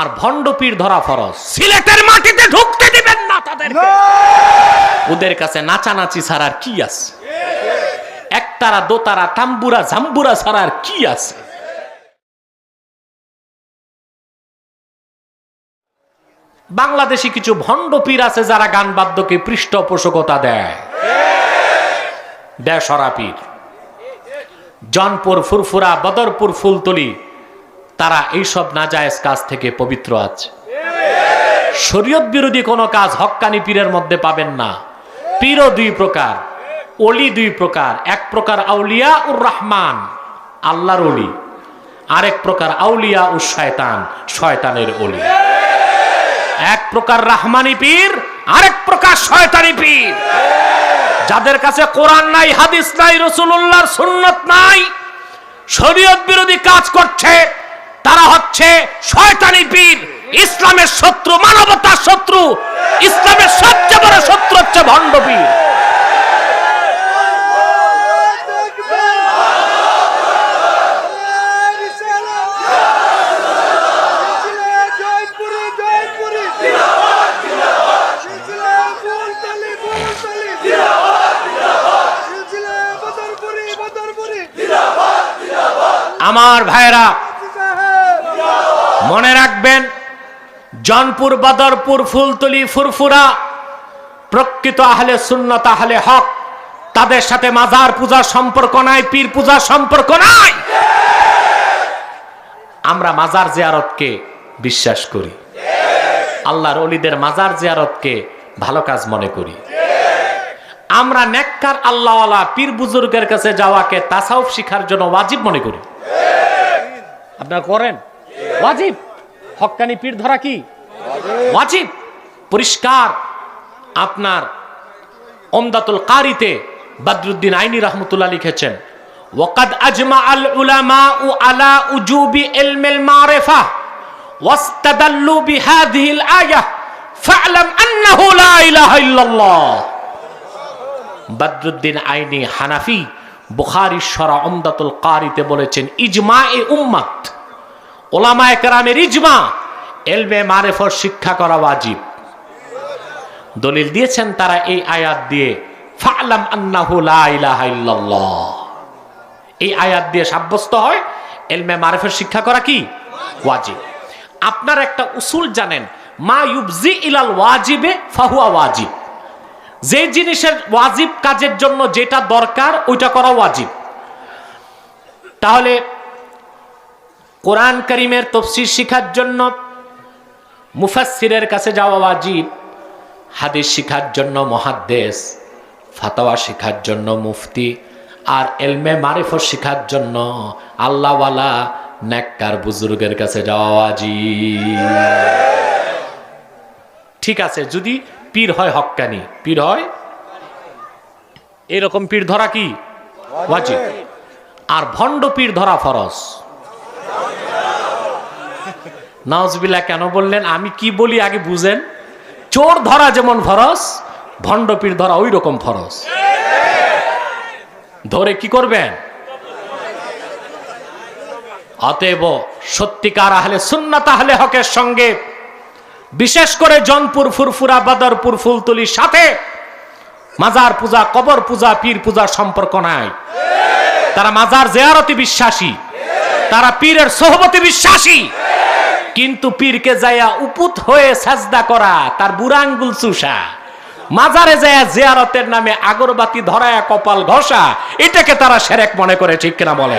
আর ভণ্ড পীর ধরা ফরজ। সিলেটের মাটিতে ঢুকতে দিবেন না তাদের ওদের কাছে নাচানাচি ছাড়া আর কি আছে? একতারা দোতারা তাম্বুরা জাম্বুরা ছাড়া আর কি আছে? বাংলাদেশি কিছু ভণ্ড পীর আছে যারা গান বাদ্যকে পৃষ্ঠপোষকতা দেয়। দেয় পীর। জনপুর ফুরফুরা বদরপুর ফুলতলি তারা এইসব নাজায়েজ কাজ থেকে পবিত্র আছে। শরীয়ত বিরোধী কোনো কাজ হক্কানি পীরের মধ্যে পাবেন না। পীরও দুই প্রকার অলি দুই প্রকার। এক প্রকার আউলিয়া উর রহমান, আল্লাহর অলি আরেক প্রকার আউলিয়া উর শয়তান, শয়তানের অলি এক প্রকার রাহমানি পীর, আরেক প্রকার শয়তানি পীর। যাদের কাছে কোরআন নাই, হাদিস নাই রসুল্লাহর সুন্নত নাই, শরীয়ত বিরোধী কাজ করছে তারা হচ্ছে শয়তানি পীর ইসলামের শত্রু, মানবতার শত্রু। ইসলামের সবচেয়ে বড় শত্রু হচ্ছে ভণ্ড পীর জয়পুরি জয়পুরি সিলসিলা ফুলতলি ফুলতলি সিলসিলা বদরপুরি বদরপুরি আমার ভাইরা সাহেব মনে রাখবেন, জনপুর, বদরপুর, ফুলতলি, ফুরফুরা, প্রকৃত আহলে সুন্নত, আহলে হক, তাদের সাথে মাজার পূজার সম্পর্ক নাই, পীর পূজার সম্পর্ক নাই। আমরা মাজার জিয়ারতকে বিশ্বাস করি। আল্লাহর অলিদের মাজার জিয়ারতকে ভালো কাজ মনে করি। আমরা নেককার আল্লাহওয়ালা, পীর বুজুর্গের কাছে যাওয়াকে তাসাউফ শিখার জন্য ওয়াজিব মনে করি। আপনারা করেন? ওয়াজিব। হক্কানি পীর ধরা কি? ওয়াজিব। পরিষ্কার। আপনার ওমদাতুল কারিতে বদরুদ্দিন আইনি রহমতুল্লাহ লিখেছেন, ওয়াকাদ আজমা আল উলামা উ আলা উজুবি ইলমিল মারিফা, ওয়াস্তাদাল্লু বিহাদিহিল আয়াহ, ফা'লাম আন্নাহু লা ইলাহা ইল্লাল্লাহ। বদরুদ্দিন আইনি হানাফি বুখারী সরা ওমদাতুল কারিতে বলেছেন ইজমা এ উম্মাত ওলামায়ে কেরামের ইজমা। এলমে মারেফর শিক্ষা করা ওয়াজিব। দলিল দিয়েছেন তারা এই আয়াত দিয়ে, ফালাম আন্নাহু লা ইলাহা ইল্লাল্লাহ। এই আয়াত দিয়ে সাব্যস্ত হয়, এলমে মারেফের শিক্ষা করা কি? ওয়াজিব। আপনার একটা উসুল জানেন, মা ইউবজি ইলাল ওয়াজিবে ফাহুয়া ওয়াজিব। যে জিনিসের ওয়াজিব কাজের জন্য যেটা দরকার, ওইটা করা ওয়াজিব। তাহলে কোরআন করিমের তফসির শিখার জন্য মুফাসসিরের কাছে যাওয়া ওয়াজিব, হাদিস শিখার জন্য মহাদ্দেশ ফাতাওয়া শিখার জন্য মুফতি, আর এলমে মারিফত শিখার জন্য আল্লাহওয়ালা নেককার বুজুর্গের কাছে যাওয়া ওয়াজিব। ঠিক আছে, যদি পীর হয় হক্কানি পীর হয়? এরকম পীর ধরা কি? ওয়াজিব। আর ভণ্ড পীর ধরা ফরজ। নওয়াজবিল্লাহ কেন বললেন? আমি কি বলি আগে বুঝেন। চোর ধরা যেমন ফরজ, ভণ্ড পীর ধরা ওই রকম ফরজ। ধরে কি করবেন? অতএব সত্যিকার আহলে সুন্নাত, আহলে হকের সঙ্গে বিশেষ করে জনপুর, ফুরফুরা, বাদরপুর, ফুলতুলির সাথে মাজার পূজা, কবর পূজা, পীর পূজার সম্পর্ক নাই। তারা মাজার জেয়ারতি বিশ্বাসী। তারা পীরের সোহবতে বিশ্বাসী। কিন্তু পীরকে যাইয়া উপুত হয়ে সাজদা করা, তার বুড়াঙ্গুল চুষা। মাজারে যায়া জিয়ারতের নামে আগরবাতি ধরায়া কপাল ঘষা, এটাকে তারা সেরেক মনে করে, ঠিক কিনা বলে?